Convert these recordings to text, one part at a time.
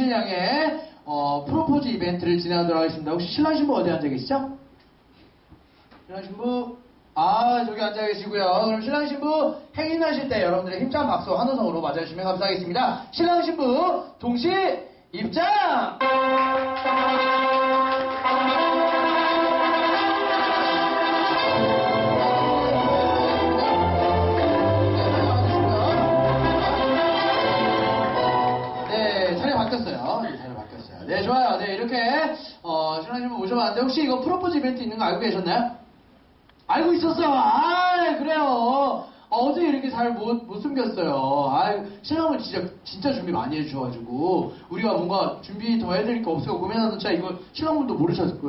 양의 어, 프로포즈 이벤트를 진행하도록 하겠습니다. 혹시 신랑 신부 어디 앉아 계시죠? 신랑 신부 아 저기 앉아 계시고요. 그럼 신랑 신부 행인하실 때 여러분들의 힘찬 박수 환호성으로 맞아주시면 감사하겠습니다. 신랑 신부 동시 입장! 좋아요. 네, 이렇게, 어, 신랑 신부 모셔봤는데, 혹시 이거 프로포즈 이벤트 있는 거 알고 계셨나요? 알고 있었어요. 아, 그래요. 어, 떻게 이렇게 잘 못, 못 숨겼어요. 아, 신랑은 진짜, 진짜 준비 많이 해주셔가지고, 우리가 뭔가 준비 더 해드릴 게 없어서 고민하던 차 이거 신랑분도 모르셨을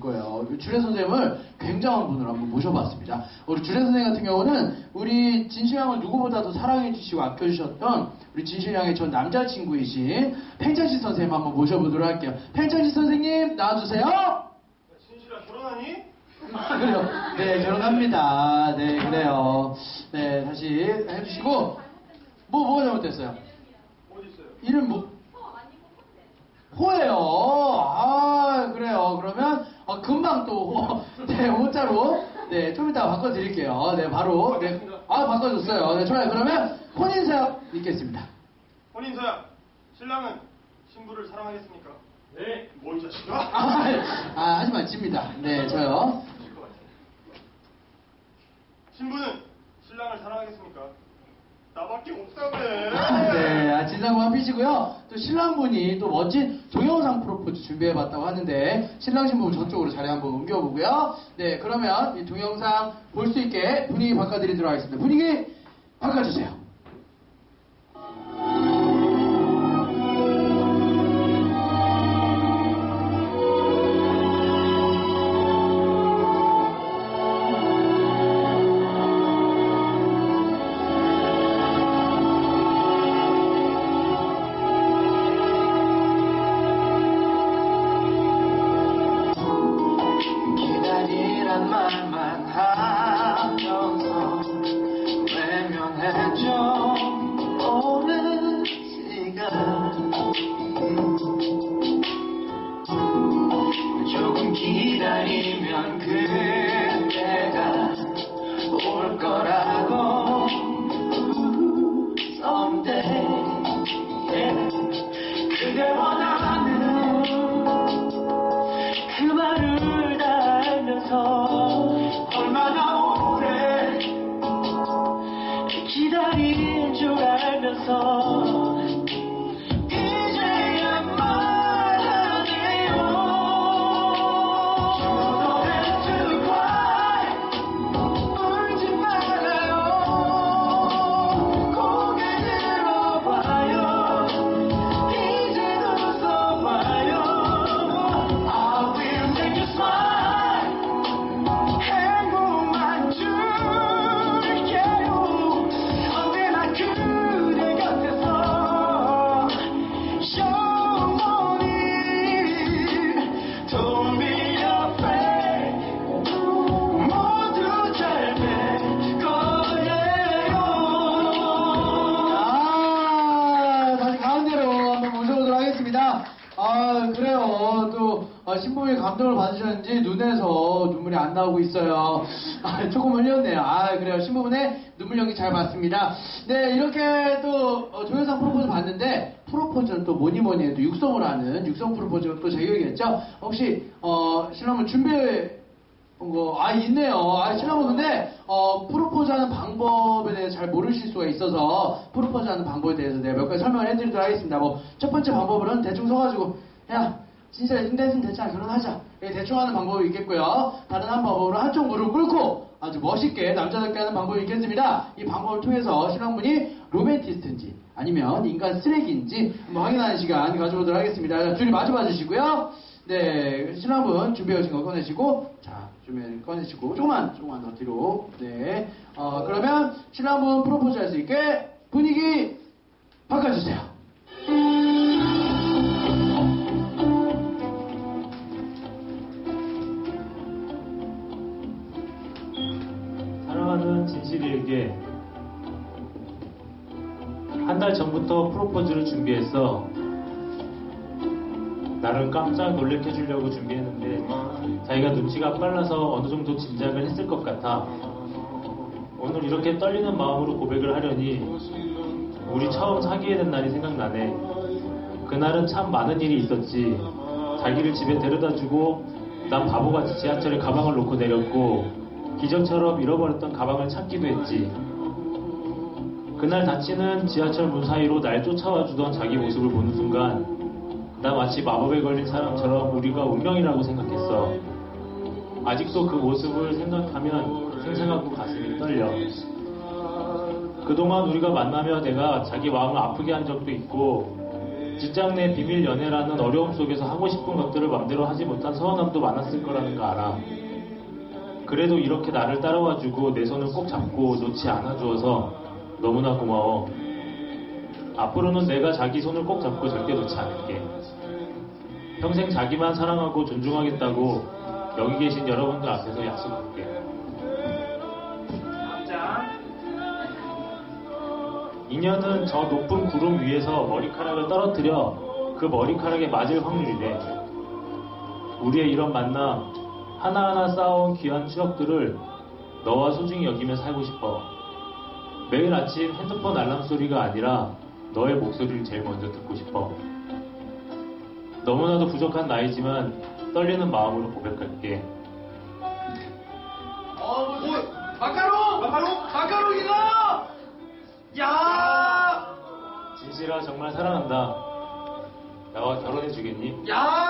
거예요. 주례 선생님을 굉장한 분을 한번 모셔봤습니다. 우리 주례 선생님 같은 경우는 우리 진실양을 누구보다도 사랑해주시고 아껴주셨던 우리 진실양의 전 남자친구이신 팽찬씨 선생님 한번 모셔보도록 할게요. 팽찬씨 선생님, 나와주세요. 진실아 결혼하니? 아, 그래요. 네, 결혼합니다. 네, 그래요. 네, 다시 해주시고. 뭐, 뭐가 잘못됐어요? 어디 있어요? 이름 뭐? 호예요. 아, 그래요. 그러면, 어, 금방 또, 호, 네, 호자로, 네, 좀 이따 바꿔드릴게요. 네, 바로. 네. 아, 바꿔줬어요. 네, 좋아요. 그러면, 혼인서약 읽겠습니다. 혼인서야 신랑은 신부를 사랑하겠습니까? 네. 뭐이 자식아? 아, 아, 하지만 집니다. 네, 저요. 신부는 신랑을 사랑하겠습니까? 나밖에 없다며. 네, 아, 진상만 피시고요. 또 신랑분이 또 멋진 동영상 프로포즈 준비해봤다고 하는데 신랑 신부 저쪽으로 자리 한번 옮겨보고요. 네, 그러면 이 동영상 볼 수 있게 분위기 바꿔드리도록 하겠습니다. 분위기 바꿔주세요. 알 감동을 받으셨는지 눈에서 눈물이 안 나오고 있어요. 아, 조금 흘렸네요. 아, 그래요. 신부분의 눈물 연기 잘 봤습니다. 네, 이렇게 또, 어, 조연상 프로포즈 봤는데, 프로포즈는 또 뭐니 뭐니 해도 육성을 하는 육성 프로포즈가 또 제격이겠죠? 혹시, 어, 신랑분 준비해 온 거, 아, 있네요. 아, 신랑분 근데, 어, 프로포즈 하는 방법에 대해서 잘 모르실 수가 있어서, 프로포즈 하는 방법에 대해서 내가 몇 가지 설명을 해드리도록 하겠습니다. 뭐, 첫 번째 방법은 대충 서가지고, 야, 진짜 인대는 됐잖아, 결혼하자. 이렇게 대충 하는 방법이 있겠고요. 다른 한 방법으로 한쪽 무릎 꿇고, 아주 멋있게 남자답게 하는 방법이 있겠습니다. 이 방법을 통해서 신랑분이 로맨티스트인지, 아니면 인간 쓰레기인지 한번 확인하는 시간 가져보도록 하겠습니다. 자, 둘이 마주 봐주시고요. 네, 신랑분 준비해 오신 거 꺼내시고, 자, 준비 꺼내시고, 조금만, 조금만 더 뒤로. 네. 어, 그러면 신랑분 프로포즈 할 수 있게 분위기 바꿔주세요. 진실이에게 한 달 전부터 프로포즈를 준비해서 나를 깜짝 놀래켜 주려고 준비했는데 자기가 눈치가 빨라서 어느 정도 짐작을 했을 것 같아. 오늘 이렇게 떨리는 마음으로 고백을 하려니 우리 처음 사귀게 된 날이 생각나네. 그날은 참 많은 일이 있었지. 자기를 집에 데려다 주고 난 바보같이 지하철에 가방을 놓고 내렸고 기적처럼 잃어버렸던 가방을 찾기도 했지. 그날 닫히는 지하철 문 사이로 날 쫓아와 주던 자기 모습을 보는 순간 나 마치 마법에 걸린 사람처럼 우리가 운명이라고 생각했어. 아직도 그 모습을 생각하면 생생하고 가슴이 떨려. 그동안 우리가 만나며 내가 자기 마음을 아프게 한 적도 있고 직장 내 비밀 연애라는 어려움 속에서 하고 싶은 것들을 맘대로 하지 못한 서운함도 많았을 거라는 거 알아. 그래도 이렇게 나를 따라와주고 내 손을 꼭 잡고 놓지 않아주어서 너무나 고마워. 앞으로는 내가 자기 손을 꼭 잡고 절대 놓지 않을게. 평생 자기만 사랑하고 존중하겠다고 여기 계신 여러분들 앞에서 약속할게. 자, 인연은 저 높은 구름 위에서 머리카락을 떨어뜨려 그 머리카락에 맞을 확률이래. 우리의 이런 만남, 하나하나 쌓아온 귀한 추억들을 너와 소중히 여기며 살고 싶어. 매일 아침 핸드폰 알람 소리가 아니라 너의 목소리를 제일 먼저 듣고 싶어. 너무나도 부족한 나이지만 떨리는 마음으로 고백할게. 어, 뭐, 마카롱! 마카롱? 마카롱이다! 야! 진실아 정말 사랑한다. 나와 결혼해 주겠니? 야!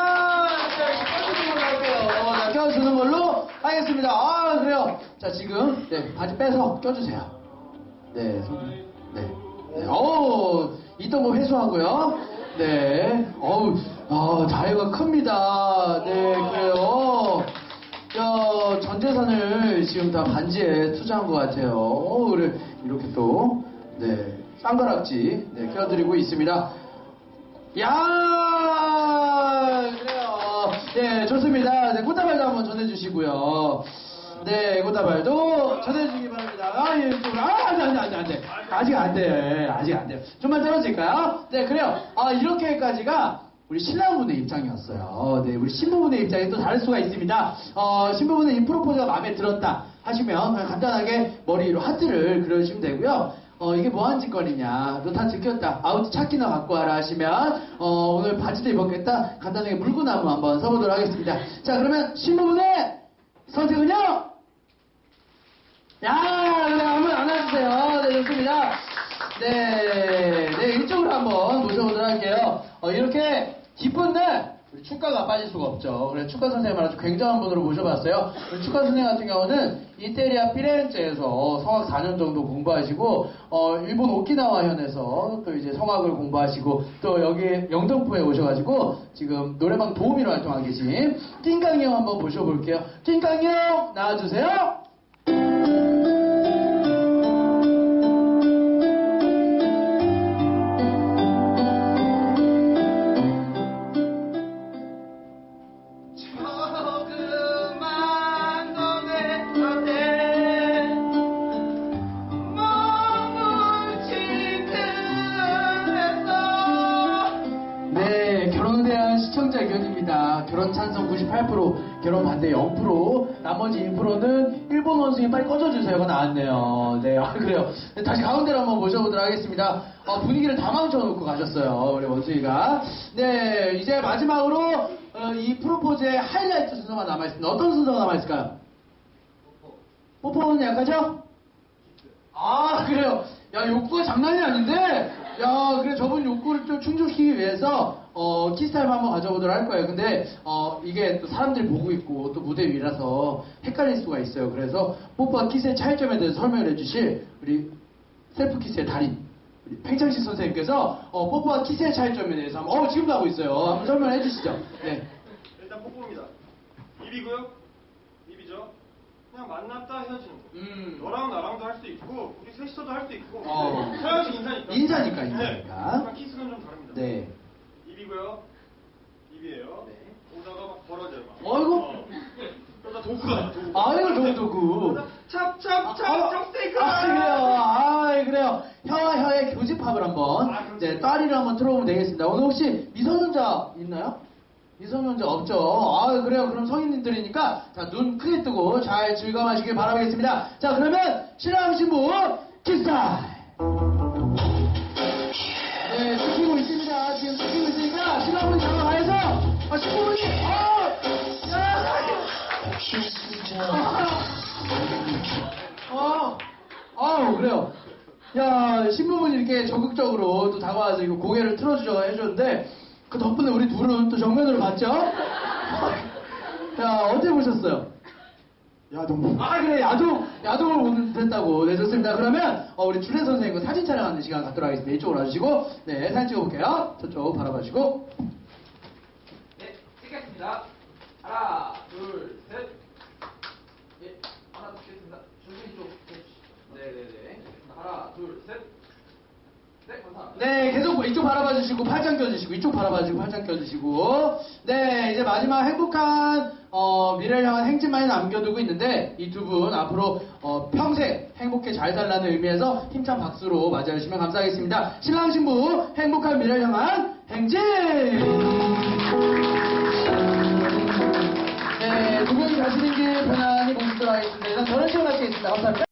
껴주는 걸로 하겠습니다. 아, 그래요. 자, 지금, 네, 바지 빼서 껴주세요. 네, 손, 네. 네. 어우, 있던 거 회수하고요. 네. 어우, 아, 자유가 큽니다. 네, 그래요. 저, 전 재산을 지금 다 반지에 투자한 것 같아요. 어, 그래, 이렇게 또, 네, 쌍가락지, 네, 껴드리고 있습니다. 야. 네, 좋습니다. 네, 꽃다발도 한번 전해주시고요. 네, 꽃다발도 전해주시기 바랍니다. 아, 예, 좀, 아, 안 돼, 안 돼, 안 돼, 안 돼. 아직 안 돼. 아직 안 돼요. 좀만 떨어질까요? 네, 그래요. 아, 이렇게까지가 우리 신랑분의 입장이었어요. 네, 우리 신부분의 입장이 또 다를 수가 있습니다. 어, 신부분은 이 프로포즈가 마음에 들었다 하시면 간단하게 머리 위로 하트를 그려주시면 되고요. 어, 이게 뭐한 짓거리냐. 너다 들켰다. 아우치 찾기나 갖고 와라 하시면, 어, 오늘 바지도 입었겠다. 간단하게 물구나무 한번 써보도록 하겠습니다. 자, 그러면 신부분의 선택은요? 야, 그래, 한번 안아주세요. 네, 좋습니다. 네, 네, 이쪽으로 한번 모셔보도록 할게요. 어, 이렇게 기쁜 날, 축가가 빠질 수가 없죠. 그래서 축가 선생님을 아주 굉장한 분으로 모셔봤어요. 축가 선생님 같은 경우는 이태리아 피렌체에서 성악 4년 정도 공부하시고, 어, 일본 오키나와 현에서 또 이제 성악을 공부하시고, 또 여기 영등포에 오셔가지고, 지금 노래방 도우미로 활동하고 계신 낑깡이 형 한번 모셔볼게요. 낑깡이 형, 나와주세요. 네, 결혼에 대한 시청자 의견입니다. 결혼 찬성 98%, 결혼 반대 0%, 나머지 2%는 일본 원숭이 빨리 꺼져주세요가 나왔네요. 네, 아, 그래요. 네, 다시 가운데로 한번 모셔보도록 하겠습니다. 아, 분위기를 다 망쳐놓고 가셨어요, 우리 원숭이가. 네, 이제 마지막으로 어, 이 프로포즈의 하이라이트 순서가 남아있습니다. 어떤 순서가 남아있을까요? 뽀뽀는 약하죠? 아 그래요. 야 욕구가 장난이 아닌데. 야 그래 저분 욕구를 좀 충족시키기 위해서 어 키스타임 한번 가져보도록 할 거예요. 근데 어 이게 또 사람들이 보고 있고 또 무대 위라서 헷갈릴 수가 있어요. 그래서 뽀뽀와 키스의 차이점에 대해서 설명을 해주실 우리 셀프 키스의 달인 팽창식 선생님께서 어, 뽀뽀와 키스의 차이점에 대해서 한번 어 지금도 하고 있어요. 한번 설명해 주시죠. 네. 일단 뽀뽀입니다. 입이고요. 입이죠. 그냥 만났다 헤어지는 거. 음. 너랑 나랑도 할 수 있고 우리 셋이서도 할 수 있고 어. 서양식 인사니까. 인사니까, 네. 인사니까. 하지만 키스는 좀 다릅니다. 네. 입이고요. 입이에요. 네. 오다가 막 벌어져요. 막. 어이구. 어. 그러다 도구가 도구. 아이고 도구 도구. 찹찹찹 찹스테이크. 아, 그래요. 아, 그래요. 혀와 혀의 교집합을 한번, 아, 그렇죠. 이제, 따리를 한번 틀어보면 되겠습니다. 오늘 혹시 미성년자 있나요? 미성년자 없죠? 아, 그래요. 그럼 성인들이니까, 자, 눈 크게 뜨고 잘 즐감하시길 바라겠습니다. 자, 그러면 신랑 신부 키스타임! 네, 찍히고 있습니다. 지금 찍히고 있으니까 신랑분이 가해서, 아, 신부분이, 어! 야! 어! 아우, 그래요. 야, 신부분이 이렇게 적극적으로 또 다가와서 이거 고개를 틀어주죠, 해줬는데, 그 덕분에 우리 둘은 또 정면으로 봤죠? 야, 어떻게 보셨어요? 야동. 아, 그래, 야동, 야동을 보는 됐다고. 네, 좋습니다. 그러면, 어, 우리 주례 선생님과 사진 촬영하는 시간 갖도록 하겠습니다. 이쪽으로 와주시고, 네, 사진 찍어볼게요. 저쪽 바라봐주시고. 네, 찍겠습니다. 하나, 둘, 셋. 예, 하나 찍겠습니다. 준비 좀 해주시죠. 네네네. 하나, 둘, 셋. 네, 계속 이쪽 바라봐 주시고 팔짱 껴주시고 이쪽 바라봐 주시고 팔짱 껴주시고 네, 이제 마지막 행복한 어, 미래를 향한 행진만이 남겨두고 있는데 이 두 분 앞으로 어, 평생 행복해 잘 살라는 의미에서 힘찬 박수로 맞이해 주시면 감사하겠습니다. 신랑 신부 행복한 미래를 향한 행진! 네, 두 가시는 길 편안히 모시도록 하겠습니다. 저는 시원하시겠습니다. 감사합니다.